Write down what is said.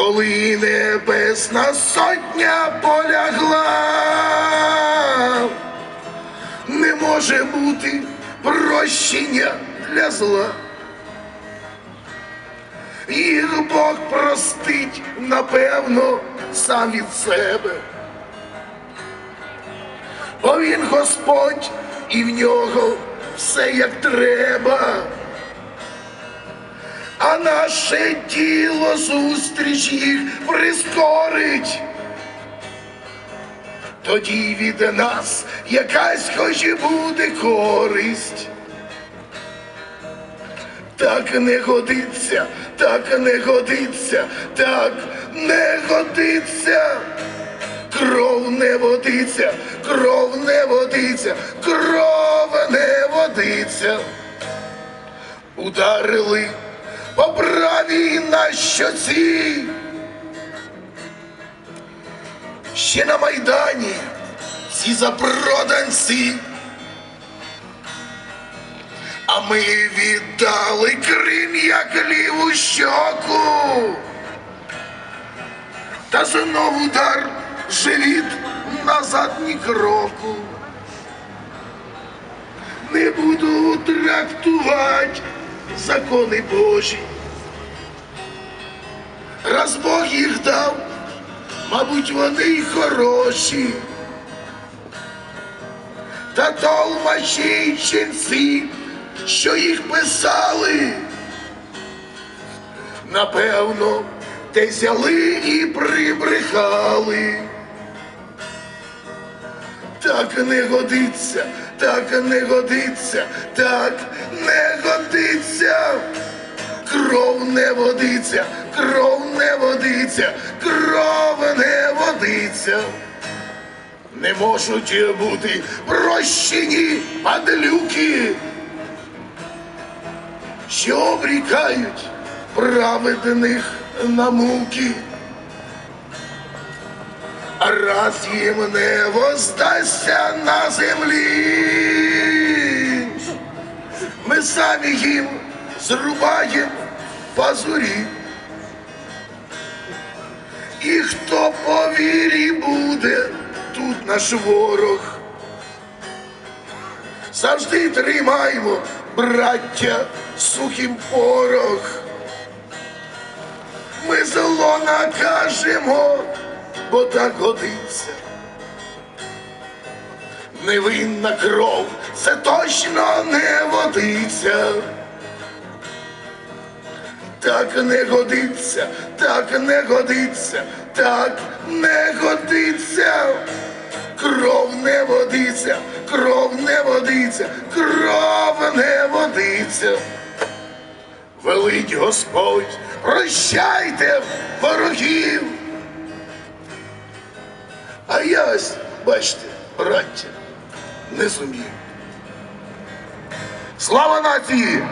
коли небесна сотня полягла, не може бути прощення для зла. Їх Бог простить, напевно, сам від себе. Бо він Господь і в нього все як треба. Наше діло зустріч їх прискорить. Тоді від нас якась хоч і буде користь. Так не годиться, так не годиться, так не годиться. Кров не водиться, кров не водиться, кров не водиться. Ударили по на щоці. Ще на Майдані ці запроданці. А ми віддали Крим як ліву щоку. Та знов удар живіт назад ні кроку. Не буду трактувати закони Божі. Раз Бог їх дав, мабуть, вони й хороші. Та толмачі й ченці, що їх писали, напевно, те взяли і прибрехали. Так не годиться, так не годиться, так не годиться. Кров не водиться, кров не водиться, кров не водиться. Не можуть бути прощені падлюки, що обрікають праведних на муки. Раз їм не воздасться на землі, ми самі їм зрубаємо пазурі. І хто по вірі буде тут наш ворог. Завжди тримаймо, браття, сухим порох. Ми зло накажемо, бо так годиться. Невинна кров, це точно не водиться. Так не годиться, так не годиться, так не годиться. Кров не водиться, кров не водиться, кров не водиться. Велить Господь, прощайте ворогів. А я ось, бачите, браття, не зумів. Слава нації!